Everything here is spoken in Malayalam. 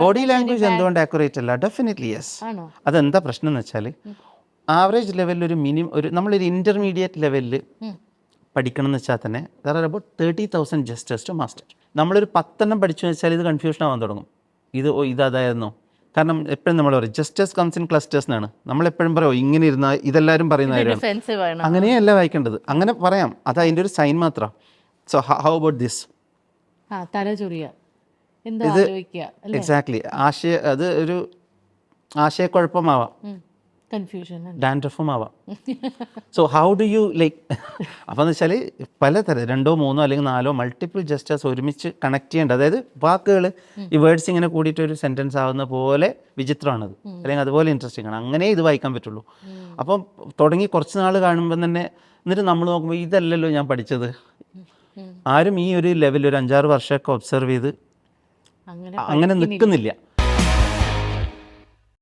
ബോഡി ലാംഗ്വേജ് എന്തുകൊണ്ട് ആക്യുറേറ്റ് അല്ല? ഡെഫിനറ്റ്ലി യെസ് ആണോ? അതെന്താ പ്രശ്നം എന്ന് വെച്ചാൽ ആവറേജ് ലെവലിൽ ഒരു മിനിമം ഒരു നമ്മളൊരു ഇന്റർമീഡിയറ്റ് ലെവലിൽ പഠിക്കണം എന്ന് വെച്ചാൽ തന്നെ there are about thirty thousand gestures to master നമ്മളൊരു പത്തെണ്ണം പഠിച്ചു വെച്ചാൽ ഇത് കൺഫ്യൂഷൻ ആവാൻ തുടങ്ങും. ഇത് ഇത് അതായിരുന്നു. കാരണം എപ്പോഴും നമ്മൾ പറയും ജസ്റ്റേഴ്സ് കംസ് ഇൻ ക്ലസ്റ്റേഴ്സ് എന്നാണ്. നമ്മൾ എപ്പോഴും പറയോ ഇങ്ങനെ ഇരുന്ന ഇതെല്ലാവരും പറയുന്ന അങ്ങനെയല്ല വായിക്കേണ്ടത്. അങ്ങനെ പറയാം. അത് അതിന്റെ ഒരു സൈൻ മാത്രം. സോ ഹൗ അബൌട്ട് ദിസ് അല്ലേ? എക്സാക്ട്ലി ആശയ അത് ഒരു ആശയക്കുഴപ്പമാവാം. കൺഫ്യൂഷൻ ഡാൻഡ്രഫും ആവാം so how do you like അപ്പോൾ എന്ന് വെച്ചാൽ പലതരം രണ്ടോ മൂന്നോ അല്ലെങ്കിൽ നാലോ മൾട്ടിപ്പിൾ ജസ്റ്റേഴ്സ് ഒരുമിച്ച് കണക്ട് ചെയ്യേണ്ട അതായത് വാക്കുകൾ ഈ വേർഡ്സ് ഇങ്ങനെ കൂടിയിട്ട് ഒരു സെന്റൻസ് ആവുന്ന പോലെ വിചിത്രമാണത്. അല്ലെങ്കിൽ അതുപോലെ ഇൻട്രസ്റ്റിംഗ് ആണ്. അങ്ങനെ ഇത് വായിക്കാൻ പറ്റുള്ളൂ. അപ്പം തുടങ്ങി കുറച്ച് നാൾ കാണുമ്പോൾ തന്നെ എന്നിട്ട് നമ്മൾ നോക്കുമ്പോൾ ഇതല്ലല്ലോ ഞാൻ പഠിച്ചത്. ആരും ഈ ഒരു ലെവലിൽ ഒരു അഞ്ചാറ് വർഷമൊക്കെ ഒബ്സർവ് ചെയ്ത് അങ്ങനെ അങ്ങനെ നിൽക്കുന്നില്ല.